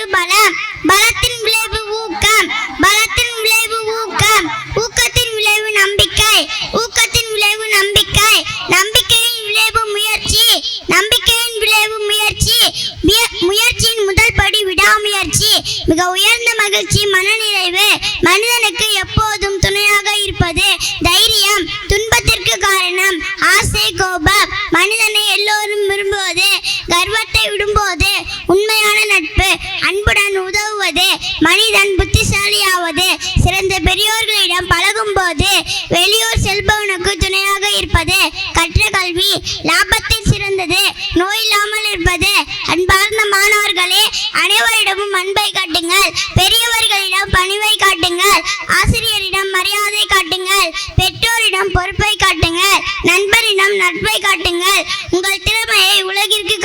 விளைவு பலம் பலத்தின் விளைவு ஊக்கம் பலத்தின் விளைவு ஊக்கம். ஊக்கத்தின் விளைவு நம்பிக்கை ஊக்கத்தின் விளைவு நம்பிக்கை. நம்பிக்கையின் விளைவு முயற்சி நம்பிக்கையின் விளைவு முயற்சி. முயற்சியின் முதல் படி விடாமுயற்சி. மிக உயர்ந்த மகிழ்ச்சி மனநிறைவு. மனிதனுக்கு எப்போதும் துணையாக இருப்பது தைரியம் துன்பத்திற்கு காரணம் ஆசை கோபம். மனிதனை மனிதன் புத்திசாலியாவது சிறந்த பெரியோர்களிடம் பழகும் போது வெளியூர் செல்பவனுக்கு துணையாக இருப்பது கற்ற கல்வி லாபத்தில் சிறந்தது நோய் இல்லாமல் இருப்பது. அன்பார்ந்த மாணவர்களே அனைவரிடமும் அன்பை காட்டுங்கள் பெரியவர்களிடம் பணிவை காட்டுங்கள் ஆசிரியரிடம் மரியாதை காட்டுங்கள் பெற்றோரிடம் பொறுப்பை காட்டுங்கள் நண்பரிடம் நட்பை காட்டுங்கள். உங்கள் திறமையை உலகிற்கு